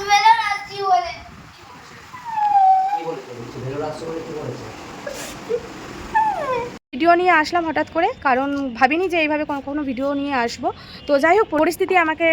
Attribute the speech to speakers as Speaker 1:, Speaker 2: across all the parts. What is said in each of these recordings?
Speaker 1: Balloon আসছি বলে
Speaker 2: কি বলেছে বলছে ভেলোর আসছে বলে কি বলেছে
Speaker 3: ভিডিও নিয়ে আসলাম হঠাৎ করে, কারণ ভাবিনি যে এইভাবে কোনো ভিডিও নিয়ে আসব। তো যাই হোক, পরিস্থিতি আমাকে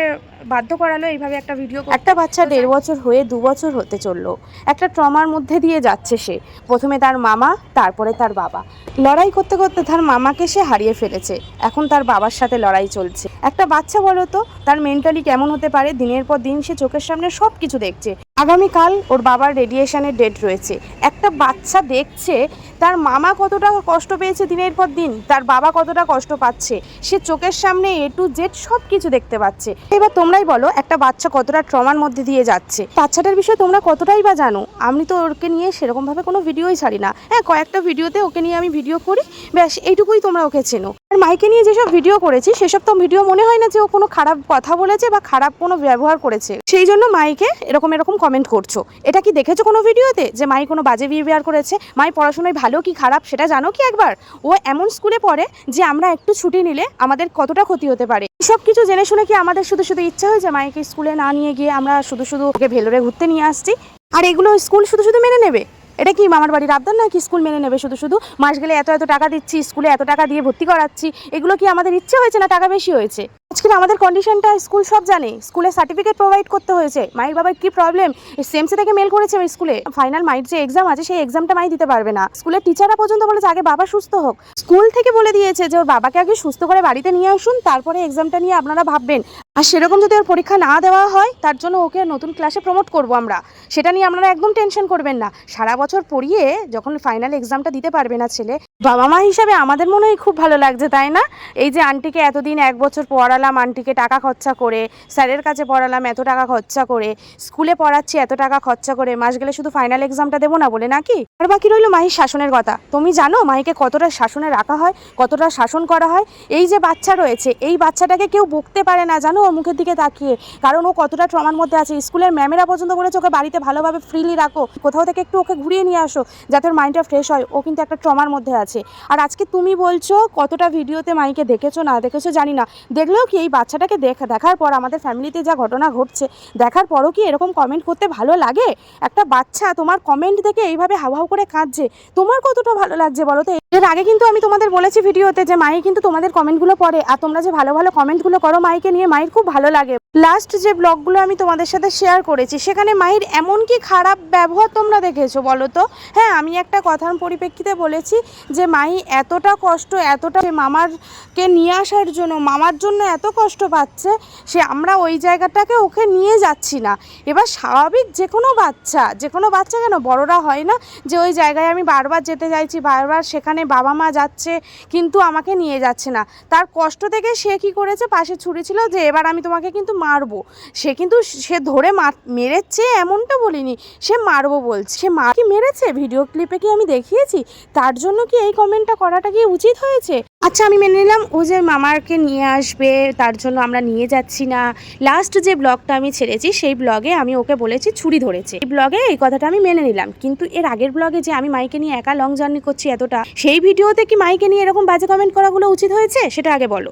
Speaker 3: বাধ্য করালো এইভাবে একটা ভিডিও একটা বাচ্চা দেড় বছর হয়ে দু বছর হতে চলল। একটা ট্রমার মধ্যে দিয়ে যাচ্ছে সে। প্রথমে তার মামা, তারপরে তার বাবা। লড়াই করতে করতে তার মামাকে সে হারিয়ে ফেলেছে। এখন তার বাবার সাথে লড়াই চলছে। একটা বাচ্চা বলো তো, তার মেন্টালি কেমন হতে পারে? দিনের পর দিন সে চোখের সামনে সব কিছু দেখছে। আগামীকাল ওর বাবার রেডিয়েশনের ডেট রয়েছে। একটা বাচ্চা দেখছে, তার মামা কতটা কষ্ট পেয়েছে দিনের পর দিন, তার বাবা কতটা কষ্ট পাচ্ছে, সে চোখের সামনে এ টু জেড সব কিছু দেখতে পাচ্ছে। এবার তোমরাই বলো, একটা বাচ্চা কতটা ট্রমার মধ্যে দিয়ে যাচ্ছে? বাচ্চাটার বিষয়ে তোমরা কতটাই বা জানো? আমি তো ওকে নিয়ে সেরকমভাবে কোনো ভিডিওই ছাড়ি না। হ্যাঁ কয়েকটা ভিডিওতে ওকে নিয়ে আমি ভিডিও করি, ব্যাস, এইটুকুই তোমরা ওকে চেনো। আর মাইকে নিয়ে যেসব ভিডিও করেছি, সেসব তো ভিডিও মনে হয় না যে ও কোনো খারাপ কথা বলেছে বা খারাপ কোনো ব্যবহার করেছে। সেই জন্য মাইকে এরকম এরকম কমেন্ট করছ। এটা কি দেখেছ কোনো ভিডিওতে? যে মাই কোনো বাজে বিহেভিয়ার করেছে? মাই পড়াশোনায় ভালো কি খারাপ? সেটা জানো কি একবার? ও এমন স্কুলে পড়ে যে আমরা একটু ছুটি নিলে আমাদের কতটা ক্ষতি হতে পারে? সব কিছু জেনে শুনে কি আমাদের শুধু শুধু ইচ্ছা হয় যে মাইকে স্কুলে না নিয়ে গিয়ে আমরা শুধু শুধু ওকে ভেলোরে ঘুরতে নিয়ে আসছি? আর এগুলো স্কুল শুধু শুধু মেনে নেবে? এটা কি মামার বাড়ির আবদার না কি স্কুল মেনে নেবে শুধু শুধু? মাস গেলে এত এত টাকা দিচ্ছি স্কুলে এত টাকা দিয়ে ভর্তি করাচ্ছি। এগুলো কি আমাদের ইচ্ছে হয়েছে না টাকা বেশি হয়েছে? আজকে আমাদের কন্ডিশনটা স্কুল সব জানে। স্কুলে সার্টিফিকেট প্রোভাইড করতে হয়েছে। মায়ের বাবার কি প্রবলেম সেমসি থেকে মেল করেছে ওই স্কুলে ফাইনাল মাইট যে এক্সাম আছে, সেই এক্সামটা মাই দিতে পারবে না। স্কুলের টিচাররা পর্যন্ত বলেছে, আগে বাবা সুস্থ হোক। স্কুল থেকে বলে দিয়েছে যে, ওর বাবাকে আগে সুস্থ করে বাড়িতে নিয়ে আসুন, তারপরে এক্সামটা নিয়ে আপনারা ভাববেন। আর সেরকম যদি ওর পরীক্ষা না দেওয়া হয়, তার জন্য ওকে নতুন ক্লাসে প্রমোট করব আমরা। সেটা নিয়ে আপনারা একদম টেনশন করবেন না। সারা বছর পড়িয়ে যখন ফাইনাল এক্সামটা দিতে পারবে না ছেলে, বাবা মা হিসাবে আমাদের মনে হয় খুব ভালো লাগছে, তাই না? এই যে আন্টিকে এতদিন এক বছর পড়ালাম আন্টিকে টাকা খরচা করে, স্যারের কাছে পড়ালাম এত টাকা খরচা করে, স্কুলে পড়াচ্ছি এত টাকা খরচা করে, মাস গেলে শুধু ফাইনাল এক্সামটা দেবো না বলে নাকি? আর বাকি রইল মাহির শাসনের কথা। তুমি জানো মাহিকে কতটা শাসনে রাখা হয়, কতটা শাসন করা হয়? এই যে বাচ্চা রয়েছে, এই বাচ্চাটাকে কেউ বকতে পারে না, জানো? ওর মুখের দিকে তাকিয়ে। কারণ ও কতটা ট্রমার মধ্যে আছে। স্কুলের ম্যামেরা পর্যন্ত বলেছে, ওকে বাড়িতে ভালোভাবে ফ্রিলি রাখো। কোথাও থেকে একটু ওকে ঘুরিয়ে নিয়ে আসো, যাতে ওর মাইন্ডটা ফ্রেশ হয়। ও কিন্তু একটা ট্রমার মধ্যে আছে। আর আজকে তুমি বলছো, কতটা ভিডিওতে মাইকে দেখেছ, না দেখেছ জানি না। দেখলেও কি এই বাচ্চাটাকে দেখা, দেখার পর আমাদের ফ্যামিলিতে যা ঘটনা ঘটছে, দেখার পরও কি এরকম কমেন্ট করতে ভালো লাগে? একটা বাচ্চা তোমার কমেন্ট দেখে এইভাবে হাওয়াও করে কাঁদছে। তোমার কতটা ভালো লাগছে বলো তো? এর আগে কিন্তু আমি তোমাদের বলেছি ভিডিওতে যে মাই কিন্তু তোমাদের কমেন্টগুলো পড়ে। আর তোমরা যে ভালো ভালো কমেন্টগুলো করো মাইকে নিয়ে, মায়ের খুব ভালো লাগে। লাস্ট যে ব্লগগুলো আমি তোমাদের সাথে শেয়ার করেছি, সেখানে মায়ের এমন কি খারাপ ব্যবহার তোমরা দেখেছ বলো তো? হ্যাঁ আমি একটা কথার পরিপ্রেক্ষিতে বলেছি যে মাই এতটা কষ্ট, এতটা মামারকে নিয়ে আসার জন্য, মামার জন্য এত কষ্ট পাচ্ছে, সে আমরা ওই জায়গাটাকে ওকে নিয়ে যাচ্ছি না। এবার স্বাভাবিক যে কোনো বাচ্চা, যে কোনো বাচ্চা কেন বড়রা হয় না, যে ওই জায়গায় আমি বারবার যেতে চাইছি, বারবার সেখানে বাবা মা যাচ্ছে, কিন্তু আমাকে নিয়ে যাচ্ছে না। তার কষ্ট থেকে সে কি করেছে? পাশে ছুরি ছিল যে, এবার আমি তোমাকে কিন্তু মারবো। সে কিন্তু সে ধরে মার- মেরেছে এমনটা বলিনি। সে মারবো বলছে। সে মা কি মেরেছে? ভিডিও ক্লিপে কি আমি দেখিয়েছি? তার জন্য কি এই কমেন্টটা করাটা কি উচিত হয়েছে? আচ্ছা আমি মেনে নিলাম, ও যে মামারকে নিয়ে আসবে, তার জন্য আমরা নিয়ে যাচ্ছি না। লাস্ট যে ব্লগটা আমি ছেড়েছি, সেই ব্লগে আমি ওকে বলেছি, ছুরি ধরেছে। এই ব্লগে এই কথাটা আমি মেনে নিলাম, কিন্তু এর আগের ব্লগে যে আমি মাইকে নিয়ে একা লং জার্নি করছি এতটা, সেই ভিডিওতে কি মাইকে নিয়ে এরকম বাজে কমেন্ট করাগুলো উচিত হয়েছে? সেটা আগে বলো।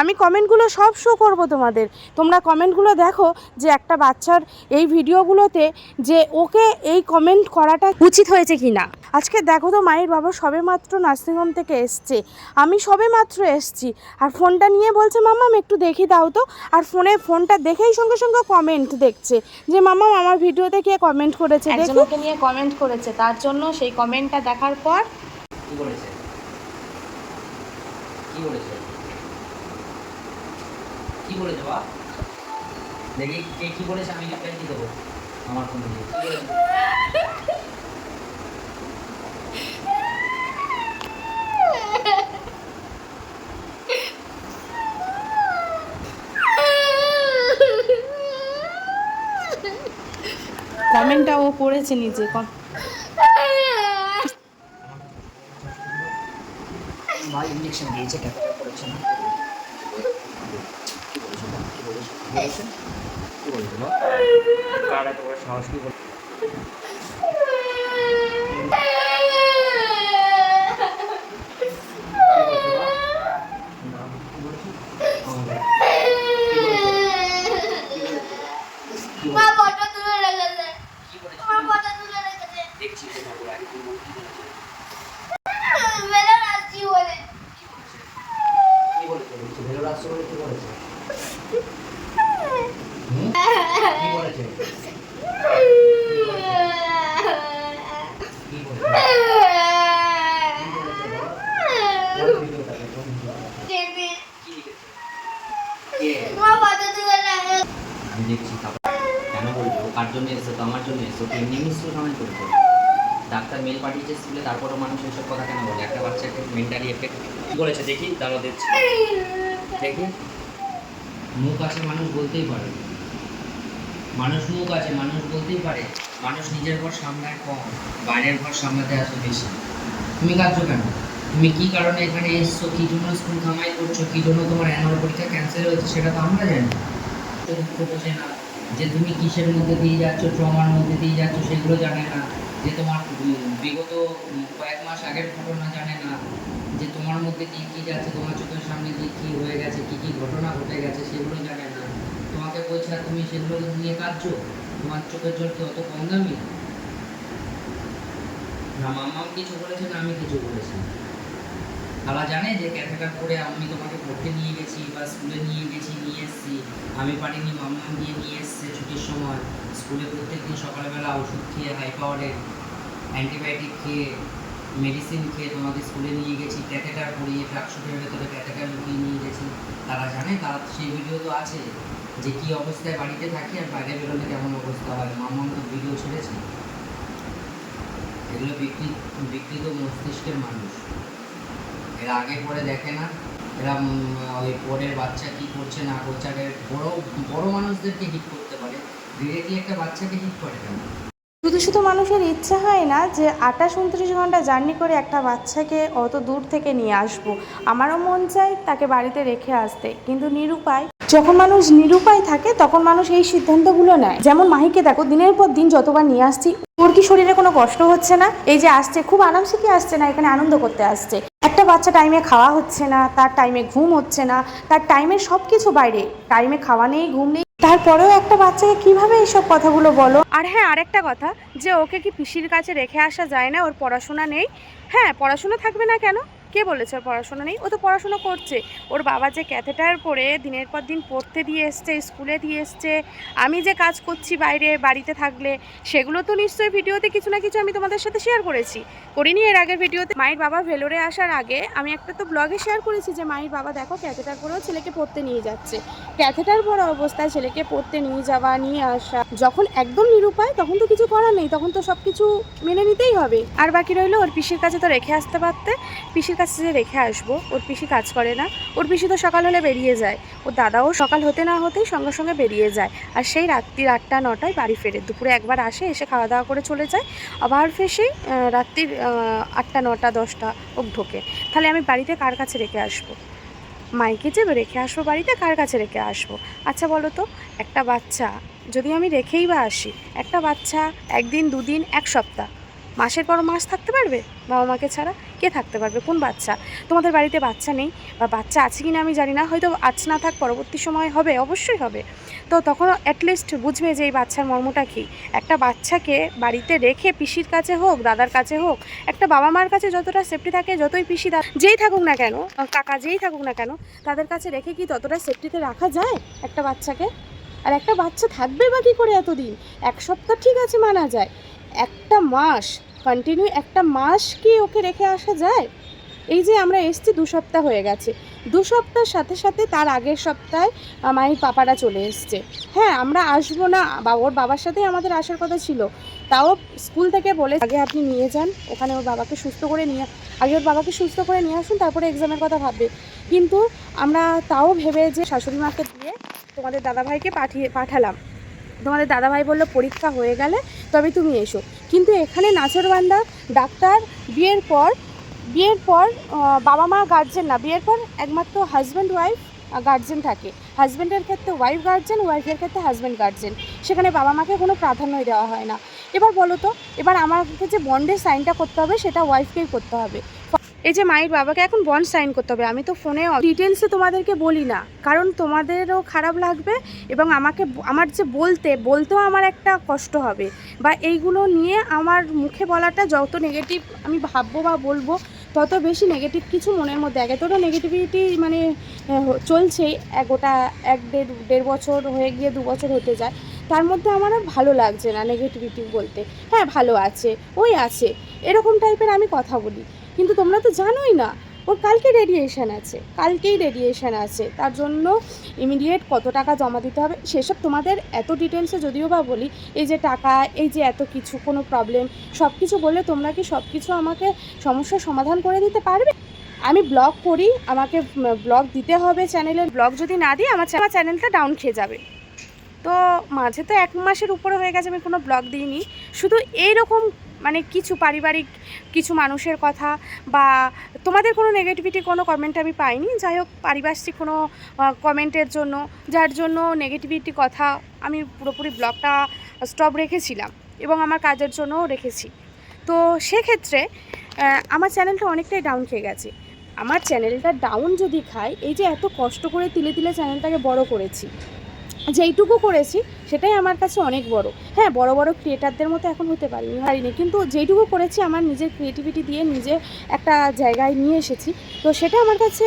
Speaker 3: আমি কমেন্টগুলো সব শো করব তোমাদের। তোমরা কমেন্টগুলো দেখো যে একটা বাচ্চার এই ভিডিওগুলোতে যে ওকে এই কমেন্ট করাটা উচিত হয়েছে কি না আজকে দেখো তো মায়ের বাবা সবে মাত্র নার্সিংহোম থেকে এসছে। আমি সবে মাত্র এসছি। আর ফোনটা নিয়ে বলছে মামা আমি একটু দেখি দাও তো। আর ফোনে ফোনটা দেখেই সঙ্গে সঙ্গে কমেন্ট দেখছে যে মামা আমার ভিডিওতে কে কমেন্ট করেছে?
Speaker 4: একজন
Speaker 3: দেখি।
Speaker 4: ওকে নিয়ে কমেন্ট করেছে। তার জন্য সেই কমেন্টটা দেখার পর
Speaker 2: কি বলেছে? কি বলেছে? কি বলেছে বা দেখি কে কি বলেছে আমি রিপ্লাই দিয়ে দেবো। আমার ফোন দিয়ে কি বলেছে
Speaker 3: কমেন্টটা ও করেছে নিজে কম-
Speaker 2: মা ইঞ্জেকশন দিয়েছে ক্যাপটা করেছে না। কি কি বলেছে কি বলেছে কি বলেছে মা কার এত বড় সাহস কি বলে
Speaker 1: মা বড় ফটো তুলে রেখেছে
Speaker 2: কি বলেছে
Speaker 1: আমার ফটো তুলে রেখেছে
Speaker 2: দেখছি তো ঠাকুর আগে তুমি বলো, কি বলেছে
Speaker 1: মেলা নাচছি বলে
Speaker 2: কি বলেছে বলছে ভেলো রাষ্ট্র বলে কি বলেছে হুম? কি বলেছে কি বলেছে কোন ভিডিওটা কোন ভিডিওটা
Speaker 1: টেনে
Speaker 2: কি লিখেছে কে
Speaker 1: আমার ফটো তুলে
Speaker 2: আমি দেখছি কেন বলব কার জন্য এসেছ তো আমার জন্য এসেছ তো এমনি মিশ্র সময় ডাক্তার মেল পাঠিয়েছে স্কুলে তারপরও মানুষ এইসব কথা কেন বলে একটা বাচ্চাকে মেন্টালি এফেক্ট কি বলেছে, দেখি, দাঁড়াও, দেখছি। দেখি, মুখ আছে মানুষ বলতেই পারে। মানুষ মুখ আছে, মানুষ বলতেই পারে, মানুষ নিজের ঘর সামলায় কম, বাইরের ঘর সামলাতে আসে বেশি। তুমি কাঁদছো কেন? তুমি কি কারণে এখানে এসছো? কি জন্য স্কুল কামাই করছ? কি জন্য তোমার অ্যানুয়াল পরীক্ষা ক্যান্সেল হয়েছে? সেটা তো আমরা জানি। তো দুঃখ বোঝে না যে তুমি কিসের মধ্যে দিয়ে যাচ্ছ ট্রমার মধ্যে দিয়ে যাচ্ছ, সেগুলো জানে না। যে তোমার বিগত কয়েক মাস আগের ঘটনা জানে না। যে তোমার মধ্যে কি কি যাচ্ছে, তোমার চোখের সামনে দিয়ে কি হয়ে গেছে, কি কি ঘটনা ঘটে গেছে, সেগুলো জানে না তোমাকে তুমি সেগুলো নিয়ে কাঁদছো তোমার চোখের জল কি অত কম দামি? না, মাম্মাম কিছু বলেছে না, আমি কিছু বলেছি তারা জানে যে ক্যাথেটার করে আমি তোমাকে পড়তে নিয়ে গেছি বা স্কুলে নিয়ে গেছি, নিয়ে এসেছি। আমি পারিনি, মাম্মাম দিয়ে নিয়ে এসছে ছুটির সময়। স্কুলে প্রত্যেক দিন সকালবেলা ওষুধ খেয়ে হাই পাওয়ারের অ্যান্টিবায়োটিক খেয়ে মেডিসিন খেয়ে তোমাকে স্কুলে নিয়ে গেছি ক্যাথেটার করিয়ে ট্রাকশুটের ভেতরে ক্যাথেটার নিয়ে গেছি। তারা জানে, তারা, সেই ভিডিও তো আছে। যে কী অবস্থায় বাড়িতে থাকি আর বাইরে বেরোলে কেমন অবস্থা হয়? মাম্মাম তো ভিডিও ছেড়েছে। এগুলো বিকৃত বিকৃত মস্তিষ্কের মানুষ। এরা আগে পরে দেখে না? এরা ওই পরের বাচ্চা কি করছে, না করছে, আগে বড় বড় মানুষদেরকে হিট করতে পারে। ডিরেক্টলি একটা বাচ্চাকে হিট করে কেন?
Speaker 3: শুধু শুধু মানুষের ইচ্ছা হয় না যে আঠাশ, উনত্রিশ ঘণ্টা জার্নি করে একটা বাচ্চাকে অত দূর থেকে নিয়ে আসব। আমারও মন চায় তাকে বাড়িতে রেখে আসতে। কিন্তু নিরুপায় যখন মানুষ নিরুপায় থাকে, তখন মানুষ এই সিদ্ধান্তগুলো নেয়। যেমন মাহিকে দেখো, দিনের পর দিন যতবার নিয়ে আসছি, ওর কি শরীরে কোনো কষ্ট হচ্ছে না? এই যে আসছে, খুব আরামসে কি আসছে না, এখানে আনন্দ করতে আসছে। একটা বাচ্চা টাইমে খাওয়া হচ্ছে না, তার টাইমে ঘুম হচ্ছে না, তার টাইমের সব কিছু বাইরে। টাইমে খাওয়া নেই, ঘুম নেই। তারপরেও একটা বাচ্চাকে কীভাবে এইসব কথাগুলো বলো? আর হ্যাঁ আরেকটা কথা, যে ওকে কি পিসির কাছে রেখে আসা যায় না? ওর পড়াশোনা নেই। হ্যাঁ পড়াশোনা থাকবে না কেন? কে বলেছে পড়াশোনা নেই? ও তো পড়াশোনা করছে। ওর বাবা যে ক্যাথেটার পরে দিনের পর দিন পড়তে দিয়ে এসছে, স্কুলে দিয়ে এসছে, আমি যে কাজ করছি বাইরে বাড়িতে থাকলে, সেগুলো তো নিশ্চয়ই ভিডিওতে কিছু না কিছু আমি তোমাদের সাথে শেয়ার করেছি। করিনি এর আগের ভিডিওতে। মায়ের বাবা ভেলোরে আসার আগে আমি একটা তো ব্লগে শেয়ার করেছি যে, মায়ের বাবা দেখো ক্যাথেটার পরেও ছেলেকে পড়তে নিয়ে যাচ্ছে। ক্যাথেটার পরা অবস্থায় ছেলেকে পড়তে নিয়ে যাওয়া, নিয়ে আসা, যখন একদম নিরুপায়, তখন তো কিছু করার নেই, তখন তো সব কিছু মেনে নিতেই হবে। আর বাকি রইল ওর পিসির কাছে তো রেখে আসতে পারতে। পিসির কাছে রেখে আসব ওর পিসি কাজ করে না। ওর পিসি তো সকাল হলে বেরিয়ে যায়। ওর দাদাও সকাল হতে না হতেই সঙ্গে সঙ্গে বেরিয়ে যায়। আর সেই রাত্রির আটটা নটায় বাড়ি ফেরে। দুপুরে একবার আসে এসে খাওয়া দাওয়া করে চলে যায়। আবার আহ, রাত্রির আটটা নটা দশটা ও ঢোকে। তাহলে আমি বাড়িতে কার কাছে রেখে আসব? মাইকে যে রেখে আসব বাড়িতে কার কাছে রেখে আসব? আচ্ছা বলো তো একটা বাচ্চা যদি আমি রেখেই বা আসি একটা বাচ্চা একদিন দুদিন এক সপ্তাহ মাসের পর মাস থাকতে পারবে? বাবা মাকে ছাড়া কে থাকতে পারবে? কোন বাচ্চা? তোমাদের বাড়িতে বাচ্চা নেই বা বাচ্চা আছে কি না আমি জানি না, হয়তো আজ না থাক, পরবর্তী সময় হবে, অবশ্যই হবে। তো তখন অ্যাটলিস্ট বুঝবে যে এই বাচ্চার মর্মটা কী। একটা বাচ্চাকে বাড়িতে রেখে পিসির কাছে হোক, দাদার কাছে হোক, একটা বাবা মার কাছে যতটা সেফটি থাকে, যতই পিসি দা যেই থাকুক না কেন কাকা যেই থাকুক না কেন, তাদের কাছে রেখে কি ততটা সেফটিতে রাখা যায় একটা বাচ্চাকে? আর একটা বাচ্চা থাকবে বা কী করে এতদিন? এক সপ্তাহ ঠিক আছে মানা যায়। একটা মাস? কন্টিনিউ একটা মাস কি ওকে রেখে আসা যায়? এই যে আমরা এসছি, দু সপ্তাহ হয়ে গেছে। দু সপ্তাহের সাথে সাথে তার আগের সপ্তাহে মায়ের পাপারা চলে এসছে। হ্যাঁ আমরা আসব না। বা ওর বাবার সাথেই আমাদের আসার কথা ছিল। তাও স্কুল থেকে বলে আগে আপনি নিয়ে যান। ওখানে ওর বাবাকে সুস্থ করে নিয়ে আগে ওর বাবাকে সুস্থ করে নিয়ে আসুন, তারপরে এক্সামের কথা ভাববে। কিন্তু আমরা তাও ভেবে যে শাশুড়ি মাকে দিয়ে তোমাদের দাদাভাইকে পাঠিয়ে, পাঠালাম। তোমাদের দাদাভাই বলল, পরীক্ষা হয়ে গেলে তবে তুমি এসো। কিন্তু এখানে নাচরবান্দা ডাক্তার বিয়ের পর বিয়ের পর বাবা মা গার্জেন না, বিয়ের পর একমাত্র হাজব্যান্ড ওয়াইফ গার্জেন থাকে। হাজব্যান্ডের ক্ষেত্রে ওয়াইফ গার্জেন ওয়াইফের ক্ষেত্রে হাজব্যান্ড গার্জেন সেখানে বাবা মাকে কোনো প্রাধান্যই দেওয়া হয় না। এবার বলো তো, এবার আমাকে যে বন্ডের সাইনটা করতে হবে, সেটা ওয়াইফকেই করতে হবে? এই যে মায়ের বাবাকে এখন বন্ড সাইন করতে হবে। আমি তো ফোনে ডিটেলসে তোমাদেরকে বলি না। কারণ তোমাদেরও খারাপ লাগবে এবং আমাকে আমার যে বলতে, বলতেও আমার একটা কষ্ট হবে। বা এইগুলো নিয়ে আমার মুখে বলাটা যত নেগেটিভ আমি ভাববো বা বলব, তত বেশি নেগেটিভ কিছু মনের মধ্যে এতটা নেগেটিভিটি মানে চলছেই এক গোটা, এক দেড় দেড় বছর হয়ে গিয়ে দু বছর হতে যায়। তার মধ্যে আমার আর ভালো লাগছে না নেগেটিভিটি বলতে। হ্যাঁ ভালো আছে, ওই আছে। এরকম টাইপের আমি কথা বলি। কিন্তু তোমরা তো জানোই না, ওর কালকে রেডিয়েশান আছে, কালকেই রেডিয়েশান আছে। তার জন্য ইমিডিয়েট কত টাকা জমা দিতে হবে, সেসব তোমাদের এত ডিটেলসে যদিও বা বলি, এই যে টাকা, এই যে এত কিছু, কোনো প্রবলেম সব কিছু বলে তোমরা কি সব কিছু আমাকে সমস্যার সমাধান করে দিতে পারবে? আমি ব্লগ করি, আমাকে ব্লগ দিতে হবে চ্যানেলের ব্লগ যদি না দিই, আমার আমার চ্যানেলটা ডাউন খেয়ে যাবে। তো মাঝে তো এক মাসের উপরে হয়ে গেছে, আমি কোনো ব্লগ দিইনি। শুধু এইরকম মানে কিছু পারিবারিক, কিছু মানুষের কথা বা তোমাদের কোনো নেগেটিভিটি কোনো কমেন্ট আমি পাইনি। যাই হোক, পারিপার্শ্বিক কোনো কমেন্টের জন্য, যার জন্য নেগেটিভিটি কথা আমি পুরোপুরি ব্লগটা স্টপ রেখেছিলাম এবং আমার কাজের জন্যও রেখেছি। তো সেক্ষেত্রে আমার চ্যানেলটা অনেকটাই ডাউন খেয়ে গেছে। আমার চ্যানেলটা ডাউন যদি খায়, এই যে এত কষ্ট করে তিলে তিলে চ্যানেলটাকে বড় করেছি যেইটুকু করেছি, সেটাই আমার কাছে অনেক বড়। হ্যাঁ বড় বড় ক্রিয়েটারদের মতো এখন হতে পারিনি পারিনি কিন্তু যেইটুকু করেছি, আমার নিজের ক্রিয়েটিভিটি দিয়ে নিজে একটা জায়গায় নিয়ে এসেছি। তো সেটা আমার কাছে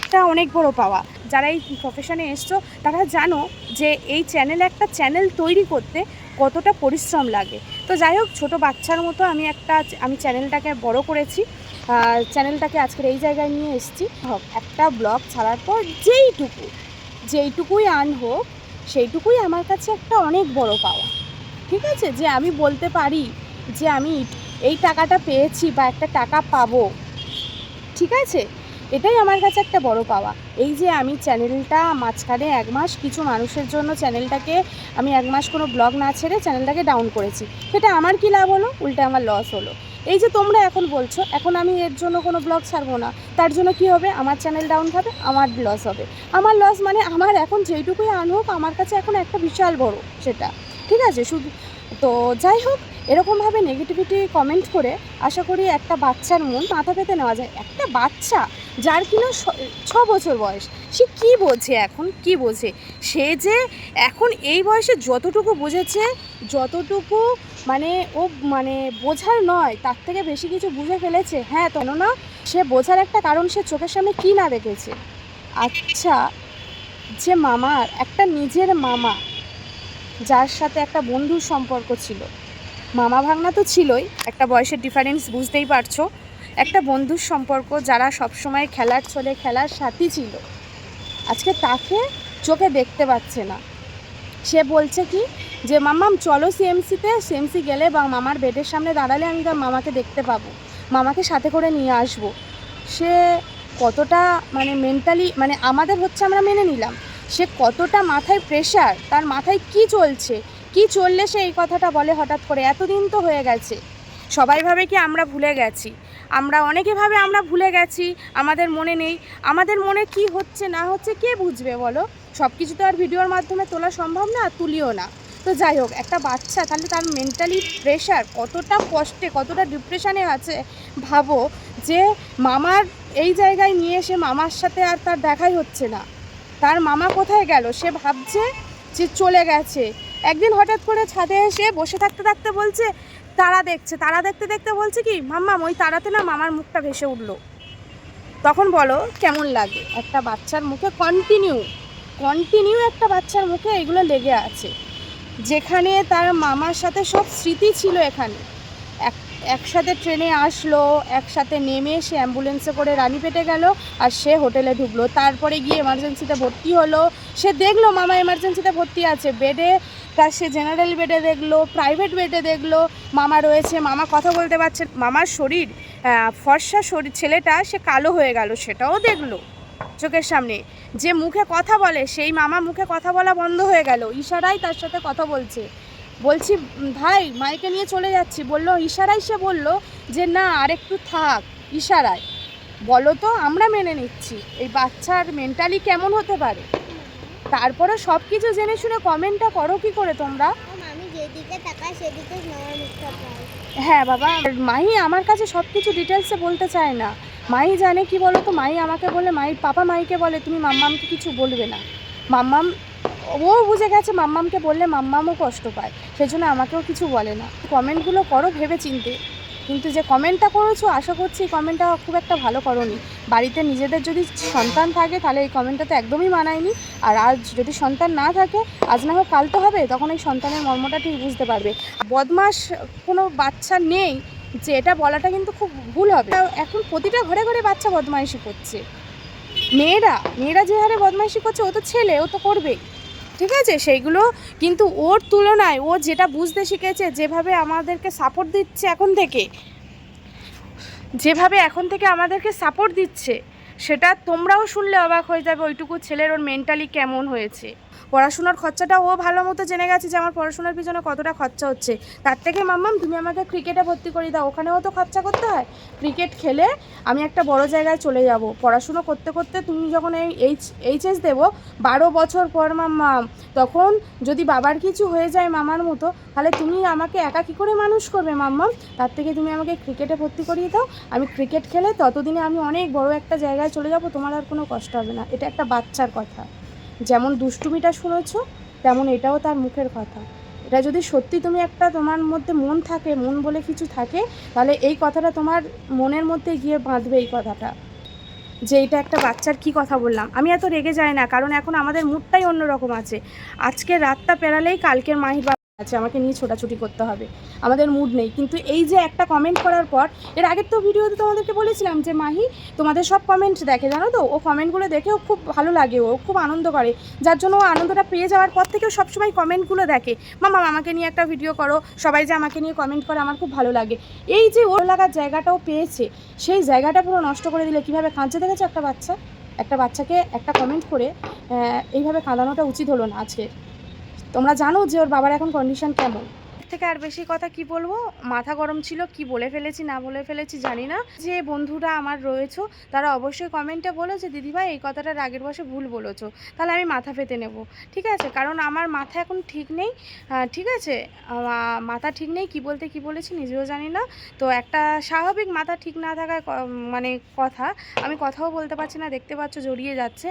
Speaker 3: একটা অনেক বড় পাওয়া। যারা এই প্রফেশনে এসছো, তারা জানো যে এই চ্যানেল একটা চ্যানেল তৈরি করতে কতটা পরিশ্রম লাগে। তো যাই হোক, ছোটো বাচ্চার মতো আমি একটা, আমি চ্যানেলটাকে বড় করেছি। চ্যানেলটাকে আজকের এই জায়গায় নিয়ে এসেছি। হোক একটা ব্লগ ছাড়ার পর যেইটুকু, যেইটুকুই আন হোক সেইটুকুই আমার কাছে একটা অনেক বড় পাওয়া। ঠিক আছে? যে আমি বলতে পারি যে আমি এই টাকাটা পেয়েছি বা একটা টাকা পাবো। ঠিক আছে? এটাই আমার কাছে একটা বড় পাওয়া। এই যে আমি চ্যানেলটা মাঝখানে এক মাস কিছু মানুষের জন্য চ্যানেলটাকে আমি এক মাস কোনো ব্লগ না ছেড়ে চ্যানেলটাকে ডাউন করেছি। সেটা আমার কি লাভ হলো? উল্টে আমার লস হলো। এই যে তোমরা এখন বলছো, এখন আমি এর জন্য কোনো ব্লগ ছাড়বো না। তার জন্য কি হবে? আমার চ্যানেল ডাউন হবে, আমার লস হবে। আমার লস মানে আমার এখন যেইটুকুই আন হোক আমার কাছে এখন একটা বিশাল বড়, সেটা। ঠিক আছে? শুধু তো যাই হোক, এরকমভাবে নেগেটিভিটি কমেন্ট করে আশা করি একটা বাচ্চার মন মাথা পেতে নেওয়া যায়। একটা বাচ্চা যার কিনা ছ- বছর বয়স, সে কি বোঝে এখন, কি বোঝে সে যে এখন এই বয়সে যতটুকু বুঝেছে, যতটুকু মানে ও মানে বোঝার নয়, তার থেকে বেশি কিছু বুঝে ফেলেছে। হ্যাঁ তো না সে বোঝার একটা কারণ সে চোখের সামনে কি না দেখেছে। আচ্ছা যে মামার, একটা নিজের মামা যার সাথে একটা বন্ধুর সম্পর্ক ছিল। মামা ভাগনা তো ছিলই, একটা বয়সের ডিফারেন্স বুঝতেই পারছ। একটা বন্ধুর সম্পর্ক যারা সবসময় খেলার ছলে খেলার সাথী ছিল। আজকে তাকে চোখে দেখতে পাচ্ছে না। সে বলছে কি যে মামাম চলো সিএমসিতে সিএমসি গেলে বা মামার বেডের সামনে দাঁড়ালে আমি তার মামাকে দেখতে পাবো। মামাকে সাথে করে নিয়ে আসব। সে কতটা মানে মেন্টালি মানে আমাদের হচ্ছে আমরা মেনে নিলাম। সে কতটা মাথায় প্রেশার তার মাথায় কি চলছে, কি চললে সে এই কথাটা বলে হঠাৎ করে? এতদিন তো হয়ে গেছে। সবাই ভাবে কি আমরা ভুলে গেছি? আমরা অনেকে ভাবে আমরা ভুলে গেছি, আমাদের মনে নেই। আমাদের মনে কি হচ্ছে, না হচ্ছে, কে বুঝবে বলো? সব কিছু তো আর ভিডিওর মাধ্যমে তোলা সম্ভব না, তুলিও না। তো যাই হোক, একটা বাচ্চা, তাহলে তার মেন্টালি প্রেশার কতটা কষ্টে, কতটা ডিপ্রেশনে আছে, ভাবো যে মামার এই জায়গায় নিয়ে এসে মামার সাথে আর তার দেখাই হচ্ছে না। তার মামা কোথায় গেল? সে ভাবছে যে চলে গেছে। একদিন হঠাৎ করে ছাদে এসে বসে থাকতে থাকতে বলছে, তারা দেখছে। তারা দেখতে দেখতে বলছে কি, মাম্মা, ওই তারাতে না মামার মুখটা ভেসে উঠল। তখন বলো, কেমন লাগে? একটা বাচ্চার মুখে কন্টিনিউ কন্টিনিউ একটা বাচ্চার মুখে এগুলো লেগে আছে। যেখানে তার মামার সাথে সব স্মৃতি ছিল এখানে। একসাথে ট্রেনে আসলো, একসাথে নেমে সে অ্যাম্বুলেন্সে করে রানীপেটে গেল আর সে হোটেলে ঢুকলো। তারপরে গিয়ে এমার্জেন্সিতে ভর্তি হলো। সে দেখল, মামা এমার্জেন্সিতে ভর্তি আছে। বেডে, তার সে জেনারেল বেডে দেখল প্রাইভেট বেডে দেখল, মামা রয়েছে, মামা কথা বলতে পারছে মামার শরীর ফর্সা শরীর, ছেলেটা সে কালো হয়ে গেল, সেটাও দেখল চোখের সামনে। যে মুখে কথা বলে, সেই মামা মুখে কথা বলা বন্ধ হয়ে গেল। ইশারাই তার সাথে কথা বলছে। বলছি ভাই মাইকে নিয়ে চলে যাচ্ছি। বলল ইশারাই সে বলল যে না আর একটু থাক ইশারায়। বলো তো আমরা মেনে নিচ্ছি। এই বাচ্চার মেন্টালি কেমন হতে পারে? তারপরে সব কিছু জেনে শুনে কমেন্টটা করো কি করে তোমরা? হ্যাঁ বাবা মাহি আমার কাছে সব কিছু ডিটেলসে বলতে চায় না। মাই জানে কি বলো তো মাই আমাকে বলে মাই পাপা মাইকে বলে তুমি মাম্মামকে কিছু বলবে না। মাম্মাম ও বুঝে গেছে মাম্মামকে বললে মাম্মামও কষ্ট পায় সেই জন্য আমাকেও কিছু বলে না। কমেন্টগুলো করো ভেবে চিনতে কিন্তু যে কমেন্টটা করেছ, আশা করছি এই কমেন্টটা খুব একটা ভালো করনি। বাড়িতে নিজেদের যদি সন্তান থাকে, তাহলে এই কমেন্টটা তো একদমই মানায়নি। আর আজ যদি সন্তান না থাকে, আজ না হোক কাল তো হবে, তখন এই সন্তানের মর্মটা ঠিক বুঝতে পারবে। বদমাস কোনো বাচ্চা নেই যে এটা বলাটা কিন্তু খুব ভুল হবে। এখন প্রতিটা ঘরে ঘরে বাচ্চা বদমাইশি করছে। মেয়েরা মেয়েরা যে হারে বদমাইশি করছে, ও তো ছেলে, ও তো করবেই। ঠিক আছে? সেইগুলো কিন্তু ওর তুলনায়, ও যেটা বুঝতে শিখেছে, যেভাবে আমাদেরকে সাপোর্ট দিচ্ছে এখন থেকে, যেভাবে এখন থেকে আমাদেরকে সাপোর্ট দিচ্ছে, সেটা তোমরাও শুনলে অবাক হয়ে যাবে, ওইটুকু ছেলের ওর মেন্টালি কেমন হয়েছে। পড়াশোনার খরচাটা ও ভালো মতো জেনে গেছে যে আমার পড়াশোনার পিছনে কতটা খরচা হচ্ছে। তার থেকে, মাম্মাম, তুমি আমাকে ক্রিকেটে ভর্তি করে দাও। ওখানেও তো খরচা করতে হয়। ক্রিকেট খেলে আমি একটা বড় জায়গায় চলে যাব। পড়াশুনো করতে করতে তুমি যখন এই এইচ এইচএস দেবো, বারো বছর পর, মাম্মাম, তখন যদি বাবার কিছু হয়ে যায় মামার মতো, তাহলে তুমি আমাকে একা কী করে মানুষ করবে, মাম্মাম? তার থেকে তুমি আমাকে ক্রিকেটে ভর্তি করিয়ে দাও। আমি ক্রিকেট খেলে ততদিনে আমি অনেক বড় একটা জায়গায় চলে যাব। তোমার আর কোনো কষ্ট হবে না। এটা একটা বাচ্চার কথা। যেমন দুষ্টুমিটা শুনেছ, তেমন এটাও তার মুখের কথা। এটা যদি সত্যি তুমি একটা তোমার মধ্যে মন থাকে, মন বলে কিছু থাকে, তাহলে এই কথাটা তোমার মনের মধ্যে গিয়ে বাঁধবে এই কথাটা। যে এটা একটা বাচ্চার কি কথা বললাম। আমি এত রেগে যাই না, কারণ এখন আমাদের মুডটাই অন্যরকম আছে। আজকে রাতটা পেরালেই কালকের মাহির আছে, আমাকে নিয়ে ছোটাছুটি করতে হবে। আমাদের মুড নেই। কিন্তু এই যে একটা কমেন্ট করার পর, এর আগের তো ভিডিওতে তোমাদেরকে বলেছিলাম যে, মাহি, তোমাদের সব কমেন্ট দেখে, জানো তো? ও কমেন্টগুলো দেখেও খুব ভালো লাগে, ও খুব আনন্দ করে। যার জন্য ও আনন্দটা পেয়ে যাওয়ার পর থেকেও সবসময় কমেন্টগুলো দেখে। মামা, আমাকে নিয়ে একটা ভিডিও করো। সবাই যে আমাকে নিয়ে কমেন্ট করে, আমার খুব ভালো লাগে। এই যে ওর লাগার জায়গাটাও পেয়েছে, সেই জায়গাটা পুরো নষ্ট করে দিলে কীভাবে কাঁদছে দেখেছে একটা বাচ্চা? একটা বাচ্চাকে একটা কমেন্ট করে এইভাবে কাঁদানোটা উচিত হলো না আজকে তোমরা জানো যে ওর বাবার এখন কন্ডিশন কেমন? থেকে আর বেশি কথা কি বলব? মাথা গরম ছিল, কি বলে ফেলেছি, না বলে ফেলেছি জানি না। যে বন্ধুরা আমার রয়েছে, তারা অবশ্যই কমেন্টে বলো যে দিদিভাই এই কথাটা আগের বসে ভুল বলেছ। তাহলে আমি মাথা ফেতে নেব। ঠিক আছে? কারণ আমার মাথা এখন ঠিক নেই। ঠিক আছে? মাথা ঠিক নেই, কি বলতে কি বলেছি নিজেও জানি না। তো একটা স্বাভাবিক মাথা ঠিক না থাকার মানে কথা, আমি কথাও বলতে পারছি না, দেখতে পাচ্ছ জড়িয়ে যাচ্ছে।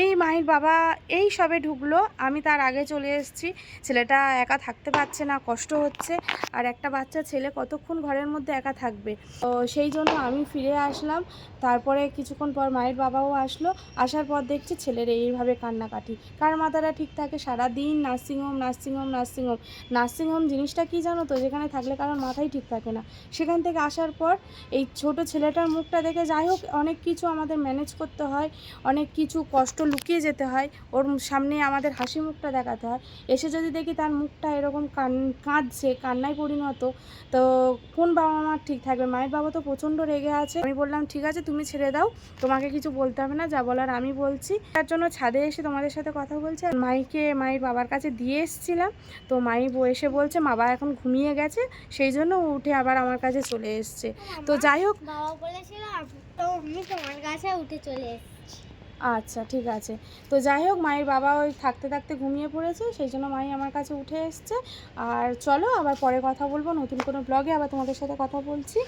Speaker 3: এই মাহির বাবা এই সবে ঢুকলো, আমি তার আগে চলে এসেছি। ছেলেটা একা থাকতে পারছে না কষ্ট হচ্ছে আর একটা বাচ্চা ছেলে কতক্ষণ ঘরের মধ্যে একা থাকবে? তো সেই জন্য আমি ফিরে আসলাম। তারপরে কিছুক্ষণ পর মায়ের বাবাও আসলো। আসার পর দেখছি ছেলের এইভাবে কান্নাকাটি। কার মাথাটা ঠিক থাকে? সারাদিন নার্সিংহোম নার্সিংহোম নার্সিংহোম নার্সিংহোম জিনিসটা কি জানো তো? যেখানে থাকলে কারোর মাথাই ঠিক থাকে না। সেখান থেকে আসার পর এই ছোট ছেলেটার মুখটা দেখে যাই হোক, অনেক কিছু আমাদের ম্যানেজ করতে হয়। অনেক কিছু কষ্ট লুকিয়ে যেতে হয়। ওর সামনে আমাদের হাসি মুখটা দেখাতে হয়। এসে যদি দেখি তার মুখটা এরকম কান কাঁদছে কান্নায় পরিণত। তো কোন বাবা মার ঠিক থাকবে? মায়ের বাবা তো প্রচণ্ড রেগে আছে। আমি বললাম ঠিক আছে তুমি ছেড়ে দাও। তোমাকে কিছু বলতে হবে না যা বলার আমি বলছি। তার জন্য ছাদে এসে তোমাদের সাথে কথা বলছে। আর মাইকে মায়ের বাবার কাছে দিয়ে এসেছিলাম। তো মাই এসে বলছে বাবা এখন ঘুমিয়ে গেছে। সেই জন্য উঠে আবার আমার কাছে চলে এসছে। তো যাই হোক।
Speaker 1: বাবা বলেছিল তো আমি তোমার কাছে উঠে চলে এসেছি।
Speaker 3: আচ্ছা ঠিক আছে। তো যাই হোক, মায়ের বাবা ওই থাকতে থাকতে ঘুমিয়ে পড়েছে, সেই জন্য মাই আমার কাছে উঠে এসছে। আর চলো, আবার পরে কথা বলব, নতুন কোনো ব্লগে আবার তোমাদের সাথে কথা বলছি।